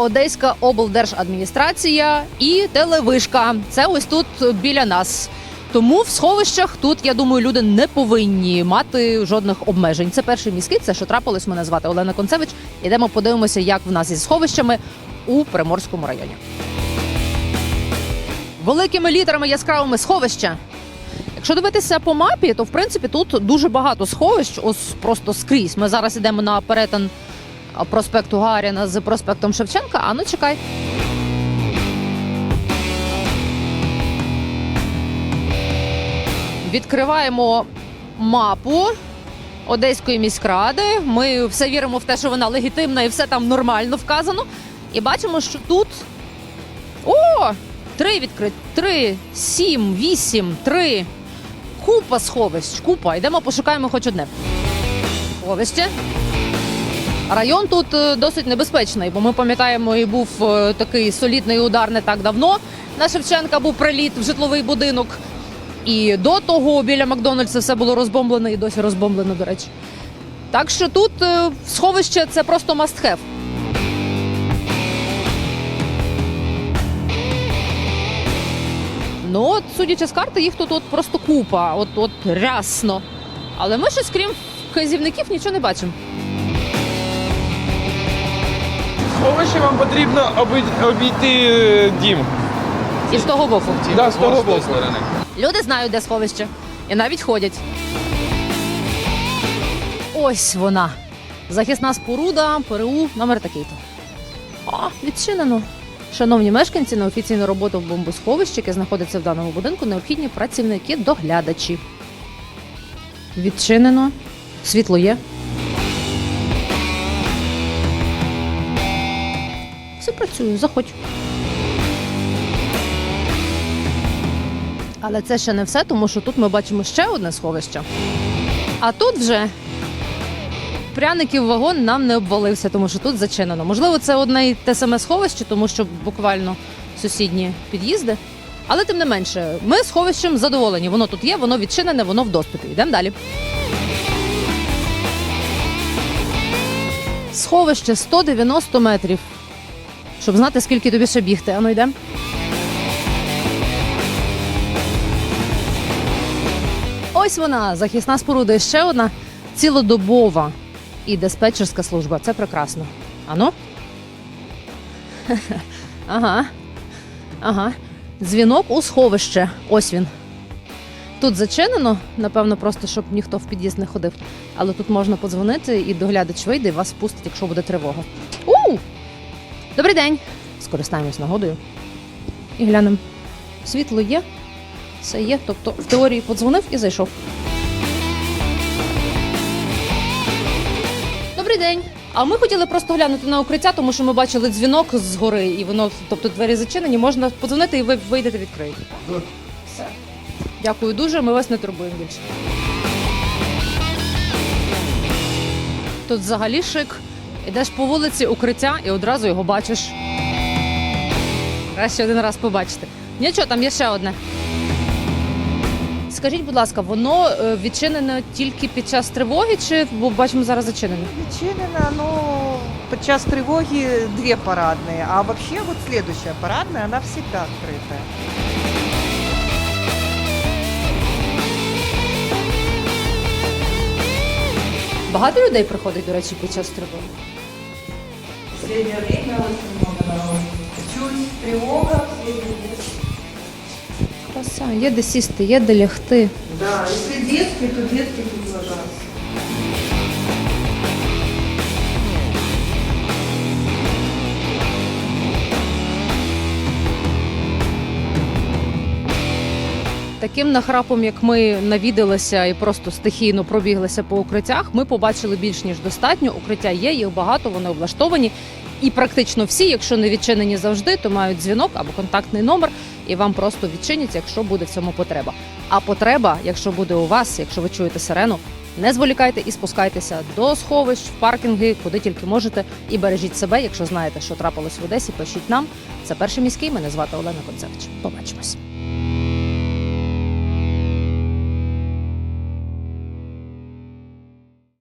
Одеська облдержадміністрація і телевишка. Це ось тут біля нас. Тому в сховищах тут, я думаю, люди не повинні мати жодних обмежень. Це перший міський, це що трапилось. Мене звати Олена Концевич. Ідемо подивимося, як в нас із сховищами у Приморському районі. Великими літерами яскравими сховища. Якщо дивитися по мапі, то в принципі тут дуже багато сховищ, ось просто скрізь. Ми зараз йдемо на перетин проспекту Гаріна з проспектом Шевченка. А ну чекай. Відкриваємо мапу Одеської міськради. Ми все віримо в те, що вона легітимна і все там нормально вказано. І бачимо, що тут о! Три відкриті. Три, сім, вісім, три. Купа сховищ. Купа. Йдемо, пошукаємо хоч одне. Сховище. Район тут е, досить небезпечний, бо ми пам'ятаємо, і був е, такий солідний удар не так давно. На Шевченка був приліт в житловий будинок. І до того біля Макдональдса все було розбомблено і досі розбомблено, до речі. Так що тут е, сховище це просто have. Ну, от, судячи з карти, їх тут от просто купа, от, от рясно. Але ми щось, крім вказівників, нічого не бачимо. Сховище вам потрібно оби- обійти е, дім. І з того боку. Да, з того боку. Люди знають, де сховище. І навіть ходять. Ось вона. Захисна споруда, ПРУ, номер такий-то. А, відчинено. Шановні мешканці, на офіційну роботу в бомбосховищі, яке знаходиться в даному будинку, необхідні працівники-доглядачі. Відчинено. Світло є. Все працює, заходь. Але це ще не все, тому що тут ми бачимо ще одне сховище. А тут вже пряників вагон нам не обвалився, тому що тут зачинено. Можливо, це одне і те саме сховище, тому що буквально сусідні під'їзди. Але тим не менше, ми сховищем задоволені. Воно тут є, воно відчинене, воно в доступі. Йдемо далі. Сховище 190 метрів. Щоб знати, скільки тобі ще бігти. Ану йдемо. Ось вона, захисна споруда. І ще одна цілодобова і диспетчерська служба. Це прекрасно. Ану? Ага. Ага. Дзвінок у сховище. Ось він. Тут зачинено, напевно, просто щоб ніхто в під'їзд не ходив. Але тут можна подзвонити і доглядач вийде і вас спустить, якщо буде тривога. Добрий день! Скористаємось нагодою і глянемо. Світло є, все є. Тобто, в теорії подзвонив і зайшов. Добрий день. А ми хотіли просто глянути на укриття, тому що ми бачили дзвінок згори, і воно, тобто двері зачинені, можна подзвонити і ви вийдете відкриєте. Все. Дякую дуже, ми вас не турбуємо більше. Тут взагалі шик. Ідеш по вулиці, укриття і одразу його бачиш. Краще один раз побачити. Нічого, там є ще одне. Скажіть, будь ласка, воно е, відчинене тільки під час тривоги, чи бо бачимо зараз зачинене? Відчинено, ну, под час тревоги две парадные, а вообще вот следующая парадная, она всегда открытая. Багато людей приходить, до речі, під час тривоги. В последнее время дуже народу. Чуть люди. Краса, є де сісти, є де лягти. Да, если дітки, то дітки тут ложатся. Таким нахрапом, як ми навідалися і просто стихійно пробіглися по укриттях, ми побачили більш ніж достатньо. Укриття є, їх багато, вони облаштовані. І практично всі, якщо не відчинені завжди, то мають дзвінок або контактний номер, і вам просто відчинять, якщо буде в цьому потреба. А потреба, якщо буде у вас, якщо ви чуєте сирену, не зволікайте і спускайтеся до сховищ, в паркінги, куди тільки можете, і бережіть себе. Якщо знаєте, що трапилось в Одесі, пишіть нам. Це перший міський. Мене звати Олена Концевич. Побачимось.